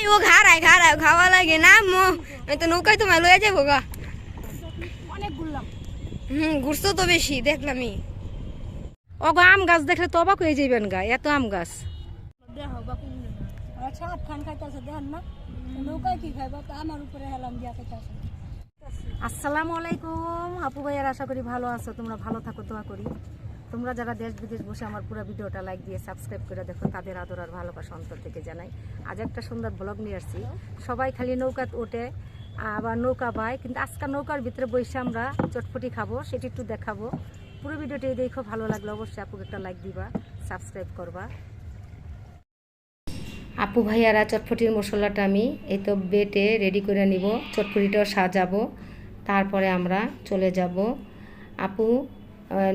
I O ঘাড়ায় ঘাড়ায় খাওয়া লাগে না মো। আমি তো নৌকায় তোমায় লয়ে যাব গা। অনেক ঘুরলাম। হুম ঘুরছো তো বেশি দেখলামই। ওগো আম গাছ দেখলে তো অবাক হয়ে যাবেন গা এত আম গাছ। দেহ বা আচ্ছা হাত খান খাইতেছে দেখেন না? নৌকায় কি খাইবা? তা আমার উপরে হেলাম দিয়া খাইতেছে। আসসালামু আলাইকুম। আপু ভাইয়ার আশা করি ভালো আছো তোমরা ভালো থাকো দোয়া করি। তোমরা যারা দেশ বিদেশ বসে আমার পুরো ভিডিওটা লাইক দিয়ে সাবস্ক্রাইব করে দেখো, তাদের আদর আর ভালোবাসা অন্তর থেকে জানাই। আজ একটা সুন্দর ব্লগ নিয়ে আসছি। সবাই খালি নৌকাত ওঠে, আবার নৌকা পায় কিন্তু আজকাল নৌকার ভিতরে বসে আমরা চটপটি খাব, সেটি একটু দেখাবো। পুরো ভিডিওটি দেখো, ভালো লাগলে অবশ্যই আপুকে একটা লাইক দিবা সাবস্ক্রাইব করবা। আপু ভাইয়ারা, চটপটির মশলাটা আমি এই তো বেটে রেডি করে নিব, চটপটিটাও সাজাবো, তারপরে আমরা চলে যাব। আপু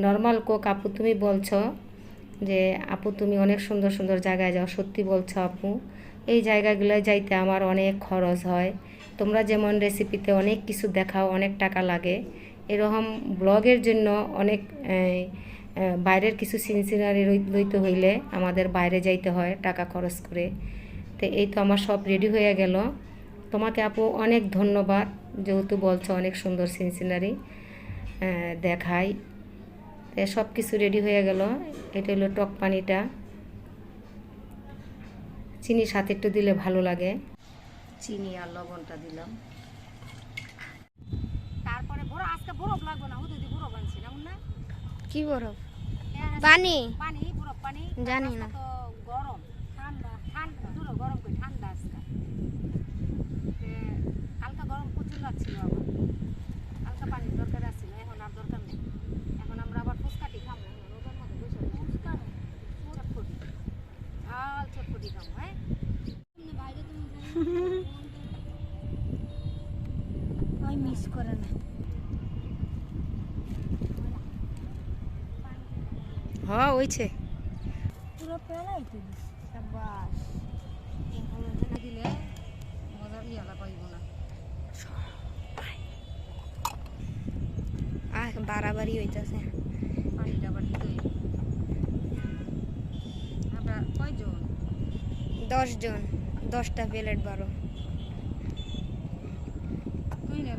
নর্মাল কোক আপু তুমি বলছো যে, আপু তুমি অনেক সুন্দর সুন্দর জায়গায় যাও, সত্যি বলছো আপু। এই জায়গাগুলোয় যাইতে আমার অনেক খরচ হয়। তোমরা যেমন রেসিপিতে অনেক কিছু দেখাও, অনেক টাকা লাগে। এরকম ব্লগের জন্য অনেক বাইরের কিছু সিনসিনারি লইতে হইলে আমাদের বাইরে যাইতে হয় টাকা খরচ করে। তো এই তো আমার সব রেডি হয়ে গেল। তোমাকে আপু অনেক ধন্যবাদ, যেহেতু বলছো অনেক সুন্দর সিনসিনারি দেখাই তো সব কিছু রেডি হয়ে গেল। এটা হলো টক পানিটা। চিনি সাথে একটু দিলে ভালো লাগে। চিনি আর লবণটা দিলাম। তারপরে বড় আজকে বরফ লাগবে না। বরফ আনছি না না? কি বরফ? পানি? পানি বরফ পানি। জানি না। তো গরম ঠান্ডা ঠান্ডা দূর গরম কই ঠান্ডা আজকে তে হালকা গরম প্রচুর লাগছিল আবার হালকা পানির দরকার আছিল এখন আর দরকার নেই এখন আমরা আবার ফুচকাটি খাব রোদের মধ্যে বসে ফুচকা চটপটি ঝাল চটপটি খাব হ্যাঁ আমি মিস করে না। হ্যাঁ ওইছে পুরো পেলাই তুই সাবাস দিলে মজা ইয়ালা পাইব না আহ বাড়াবাড়ি হইতাছে। পানিটা দিতে হইব। আমরা কয়জন? দশ জন দশটা প্লেট বারো।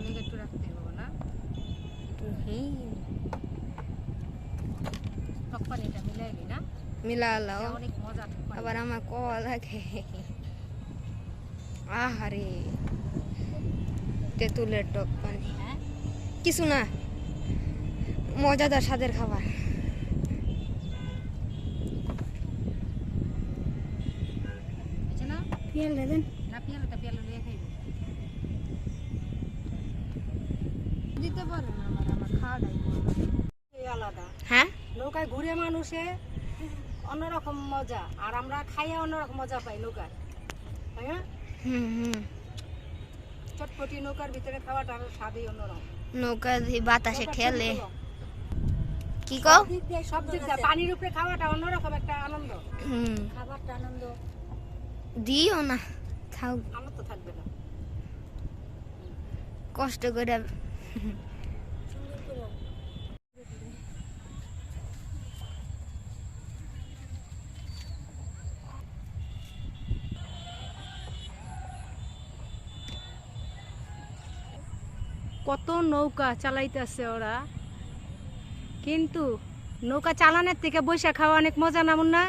লেগে একটু রাখতে হবে না? হুম টক পানিটা মিলাইলি না মিলা অনেক মজা আবার আমার লাগে আহারে। তেঁতুলের টক পানি। হ্যাঁ? কিছু না। মজাদার স্বাদের খাবার। না পিয়াল দেন। না পিয়ালোটা পিয়ালো নিয়ে দিতে পারে না আমার আমার খাওয়াটাই আলাদা। হ্যাঁ? নৌকায় ঘুরে মানুষে অন্যরকম মজা আর আমরা খাইয়া অন্যরকম মজা পাই নৌকায়। তাই না? চটপটি নৌকার ভিতরে খাওয়াটা স্বাদই অন্যরকম। নৌকা বাতাসে ছোট। কি কও সব দিক দিয়ে পানির উপরে খাওয়াটা অন্যরকম একটা আনন্দ। হুম। খাবারটা আনন্দ। দিও না থাক আমার তো থাকবে না। কষ্ট করে কত নৌকা চালাইতেছে ওরা। কিন্তু নৌকা চালানোর থেকে বৈশা খাওয়া অনেক মজা নামুন না